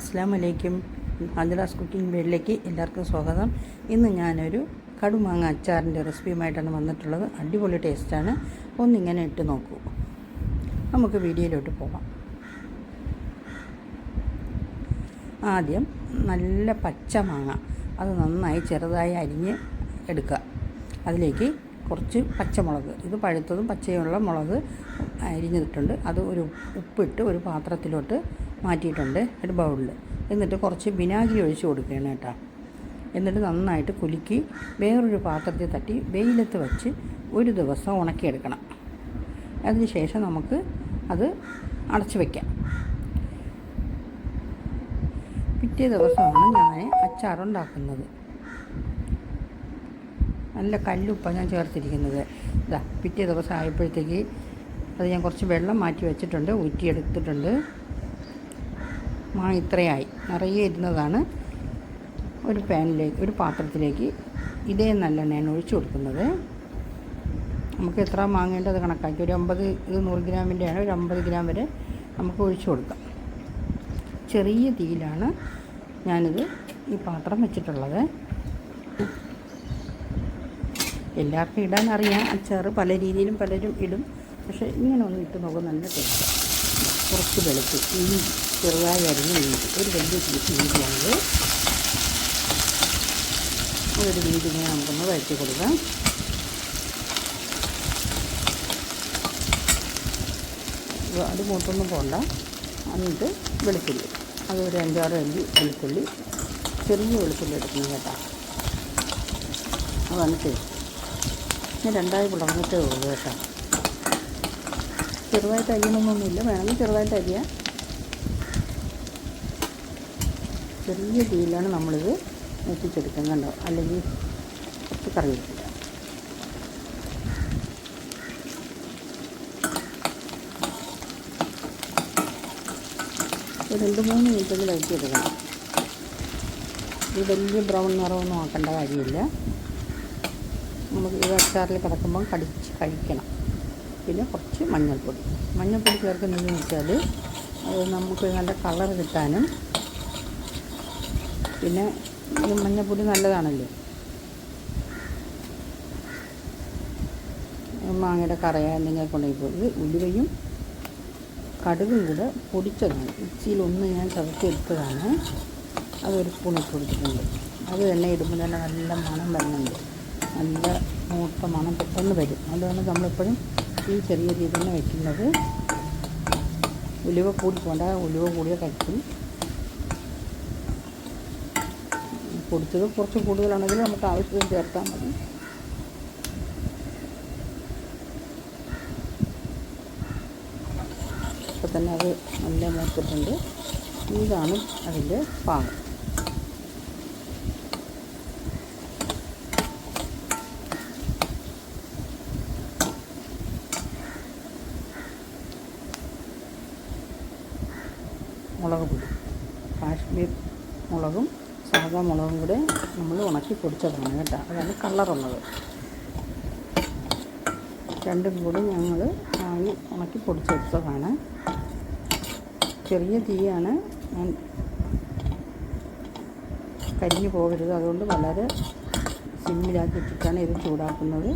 അസ്സാം വലൈക്കും ഹാജറാസ് കുക്കിംഗ് വേഡിലേക്ക് എല്ലാവർക്കും സ്വാഗതം. ഇന്ന് ഞാനൊരു കടുമാങ്ങ അച്ചാറിന്റെ റെസിപ്പിയുമായിട്ടാണ് വന്നിട്ടുള്ളത്. അടിപൊളി ടേസ്റ്റാണ്. ഒന്നിങ്ങനെ ഇട്ട് നോക്കൂ. നമുക്ക് വീഡിയോയിലോട്ട് പോകാം ആദ്യം നല്ല പച്ച മാങ്ങ. അത് നന്നായി ചെറുതായി അരിഞ്ഞ് എടുക്കുക. അതിലേക്ക് കുറച്ച് പച്ചമുളക്. ഇത് പഴുത്തതും പച്ചയുള്ള മുളക് അരിഞ്ഞിട്ടുണ്ട്. അത് ഒരു ഉപ്പിട്ട് ഒരു പാത്രത്തിലോട്ട് മാറ്റിയിട്ടുണ്ട് ഒരു ബൗളിൽ എന്നിട്ട് കുറച്ച് വിനാഗിരി ഒഴിച്ച് കൊടുക്കുകയാണ് കേട്ടോ. എന്നിട്ട് നന്നായിട്ട് കുലുക്കി വേറൊരു പാത്രത്തിൽ തട്ടി വെയിലത്ത് വെച്ച് ഒരു ദിവസം ഉണക്കിയെടുക്കണം. അതിന് ശേഷം നമുക്ക് അത് അടച്ചു വയ്ക്കാം പിറ്റേ ദിവസമാണ് ഞാൻ അച്ചാറുണ്ടാക്കുന്നത്. നല്ല കല്ലുപ്പാണ് ഞാൻ ചേർത്തിരിക്കുന്നത്. ഇതാ പിറ്റേ ദിവസം ആയപ്പോഴത്തേക്ക് അത് ഞാൻ കുറച്ച് വെള്ളം മാറ്റി വെച്ചിട്ടുണ്ട് ഊറ്റിയെടുത്തിട്ടുണ്ട്. ഇത്രയായി. നിറയെ ഇരുന്നതാണ് ഒരു പാനിലേക്ക് ഒരു പാത്രത്തിലേക്ക് ഇതേ നല്ലെണ്ണയാണ് ഒഴിച്ചു കൊടുക്കുന്നത്. നമുക്ക് എത്ര മാങ്ങേണ്ടത് കണക്കാക്കി. ഒരു അമ്പത് ഇത് നൂറ് ഗ്രാമിന്റെയാണ്. ഒരു അമ്പത് ഗ്രാം വരെ നമുക്ക് ഒഴിച്ചു കൊടുക്കാം. ചെറിയ തീയിലാണ് ഞാനിത് ഈ പാത്രം വെച്ചിട്ടുള്ളത്. എല്ലാവർക്കും ഇടാൻ അറിയാം. അച്ചാറ് പല രീതിയിലും പലരും ഇടും. പക്ഷേ ഇങ്ങനെ ഒന്ന് ഇട്ട് നോക്കും നല്ല ടേസ്റ്റ്. കുറച്ച് വെളുത്ത് ഇഞ്ചി. ചെറുതായി അരിഞ്ഞ് വീതി ഒരു വലിയ പീസ് വീതിയാണിത് അതൊരു വീതി ഇങ്ങനെ നമുക്കൊന്ന് വഴറ്റി കൊടുക്കാം. അത് മൂത്തൊന്നും പോകണ്ട എന്നിട്ട് വെളുത്തുള്ളി. അത് ഒരു അഞ്ചാറ് അഞ്ച് വെളുത്തുള്ളി. ചെറിയ വെളുത്തുള്ളി എടുക്കുന്നു കേട്ടോ. ടേസ്റ്റ് ഞാൻ രണ്ടായി പിളർന്നിട്ടേ ഉള്ളൂ കേട്ടോ. ചെറുതായിട്ട് അരിയണമെന്നൊന്നുമില്ല വേണമെങ്കിൽ ചെറുതായിട്ട് അരിയാം. ചെറിയ തീയിലാണ് നമ്മളിത് എത്തിച്ചെടുക്കുന്നത് കണ്ടോ? അല്ലെങ്കിൽ കറി വയ്ക്കില്ല ഒരു രണ്ട് മൂന്ന് മിനിറ്റൊന്ന് വഴറ്റിയെടുക്കണം ഈ വലിയ ബ്രൗൺ നിറമൊന്നും ആക്കേണ്ട കാര്യമില്ല. നമുക്ക് ഈ അച്ചാറിൽ കിടക്കുമ്പം കടിച്ച് കഴിക്കണം. പിന്നെ കുറച്ച് മഞ്ഞൾപ്പൊടി. മഞ്ഞൾപ്പൊടി ചേർക്കുന്നതെന്ന് വെച്ചാൽ അത് നമുക്ക് നല്ല കളർ കിട്ടാനും പിന്നെ ഈ മഞ്ഞപ്പൊടി നല്ലതാണല്ലോ. മാങ്ങയുടെ കറയ എന്തെങ്കിലും കൊണ്ടുപോയി പോയത് ഉലുവയും കടുകും കൂടെ പൊടിച്ചതാണ്. ഒന്ന് ഞാൻ ചതച്ചെടുത്തതാണ് അതൊരു സ്പൂൺ ഇട്ട് കൊടുത്തിട്ടുണ്ട്. അത് എണ്ണ ഇടുമ്പോൾ തന്നെ നല്ല മണം വരുന്നുണ്ട്. നല്ല മൂത്ത മണം പെട്ടെന്ന് വരും. അതുകൊണ്ട് നമ്മളെപ്പോഴും ഈ ചെറിയ രീതിയിൽ തന്നെ വയ്ക്കുന്നത് ഉലുവ കൂടി പോണ്ട. ഉലുവ കൂടിയ കഴിക്കും പൊടിച്ചത് കുറച്ച് കൂടുതലാണെങ്കിൽ നമുക്ക് ആവശ്യത്തിന് ചേർത്താൽ മതി. ഇപ്പം തന്നെ അത് നല്ല മൂത്തിട്ടുണ്ട്. ഇതാണ് അതിന്റെ പാകം. മുളക് പൊടി. കാശ്മീർ മുളകും സാധാ മുളകും കൂടെ നമ്മൾ ഉണക്കി പൊടിച്ചതാണ് കേട്ടോ. അതാണ് കളറുള്ളത് രണ്ടും കൂടി ഞങ്ങൾ വാങ്ങി ഉണക്കി പൊടിച്ചെടുത്തതാണ്. ചെറിയ തീയാണ്. ഞാൻ കരിഞ്ഞു പോകരുത്. അതുകൊണ്ട് വളരെ സിമ്മിലാക്കി ഇട്ടിട്ടാണ് ഇത് ചൂടാക്കുന്നത്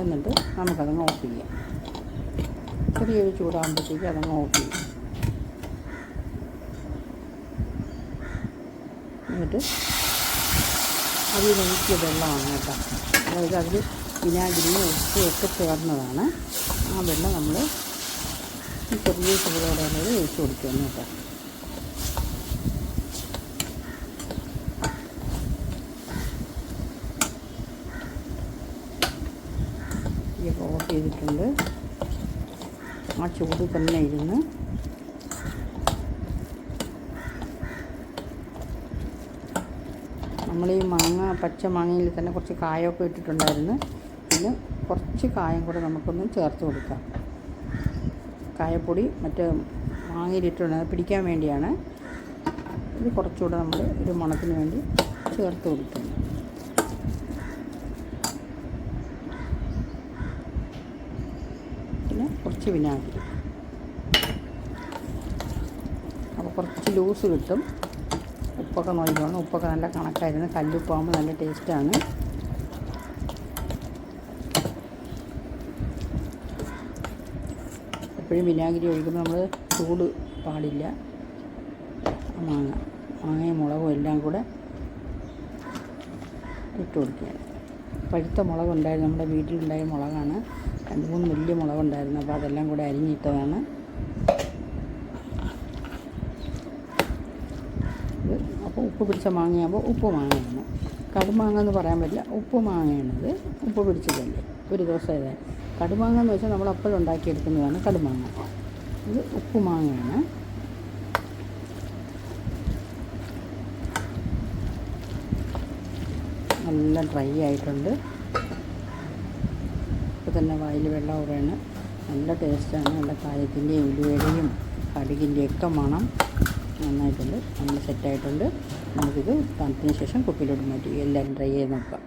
എന്നിട്ട് നമുക്കതങ്ങ് ഓഫ് ചെയ്യാം. ചെറിയൊരു ചൂടാകുമ്പോഴത്തേക്ക് അതങ്ങ് ഓഫ് ചെയ്യും. എന്നിട്ട് അതിൽ ഒഴിക്കിയ വെള്ളമാണ് കേട്ടോ. അതായത് അതിൽ വിനാഗിരിയും ഉപ്പും ഒക്കെ ചേർന്നതാണ്. ആ വെള്ളം നമ്മൾ ചെറിയ ചൂടോടെ ഒഴിച്ച് കൊടുക്കുകയാണ് കേട്ടോ. ഓഫ് ചെയ്തിട്ടുണ്ട്. ആ ചൂട് തന്നെ ഇരുന്ന് നമ്മൾ ഈ മാങ്ങ പച്ച മാങ്ങയിൽ തന്നെ കുറച്ച് കായമൊക്കെ ഇട്ടിട്ടുണ്ടായിരുന്നു. പിന്നെ കുറച്ച് കായം കൂടെ നമുക്കൊന്ന് ചേർത്ത് കൊടുക്കാം. കായപ്പൊടി മറ്റേ മാങ്ങയിലിട്ടുണ്ട് പിടിക്കാൻ വേണ്ടിയാണ്. ഇത് കുറച്ചുകൂടെ നമ്മൾ ഒരു മണത്തിന് വേണ്ടി ചേർത്ത് കൊടുക്കുന്നു പിന്നെ കുറച്ച് വിനാഗിരി. അപ്പോൾ കുറച്ച് ലൂസ് കിട്ടും. ഉപ്പൊക്കെ നോക്കിക്കോണം. ഉപ്പൊക്കെ നല്ല കണക്കായിരുന്നു. കല്ലുപ്പാകുമ്പോൾ നല്ല ടേസ്റ്റാണ്. എപ്പോഴും വിനാഗിരി ഒഴിക്കുമ്പോൾ നമ്മൾ ചൂട് പാടില്ല. മാങ്ങ മാങ്ങയും മുളകും എല്ലാം കൂടെ ഇട്ട് കൊടുക്കുകയാണ്. പഴുത്ത മുളകുണ്ടായിരുന്നു. നമ്മുടെ വീട്ടിലുണ്ടായ മുളകാണ്. രണ്ട് മൂന്ന് വലിയ മുളകുണ്ടായിരുന്നു. അപ്പോൾ അതെല്ലാം കൂടെ അരിഞ്ഞിട്ടതാണ് ഇത് അപ്പോൾ ഉപ്പ് പിടിച്ച മാങ്ങയാകുമ്പോൾ ഉപ്പ് മാങ്ങയാണ്. കടുമാങ്ങ എന്ന് പറയാൻ പറ്റില്ല. ഉപ്പ് മാങ്ങയാണത്. ഉപ്പ് പിടിച്ചതല്ലേ ഒരു ദിവസം ഇത്. കടുമാങ്ങ എന്ന് വെച്ചാൽ നമ്മൾ അപ്പോഴും ഉണ്ടാക്കിയെടുക്കുന്നതാണ് കടുമാങ്ങ ഇത് ഉപ്പ് മാങ്ങയാണ്. നല്ല ഡ്രൈ ആയിട്ടുണ്ട്. ഇപ്പോൾ തന്നെ വായിൽ വെള്ളം ഉറയാണ് നല്ല ടേസ്റ്റാണ്. നല്ല കായത്തിന്റെയും ഉലുവയുടെയും കടുകിന്റെയും ഒക്കെ മണം. നന്നായിട്ടുണ്ട്. നമ്മൾ സെറ്റായിട്ടുണ്ട് നമുക്കിത് തണുത്തതിന് ശേഷം കുപ്പിയിലോട്ട് മാറ്റി എല്ലാം ഡ്രൈ ചെയ്ത് നോക്കാം.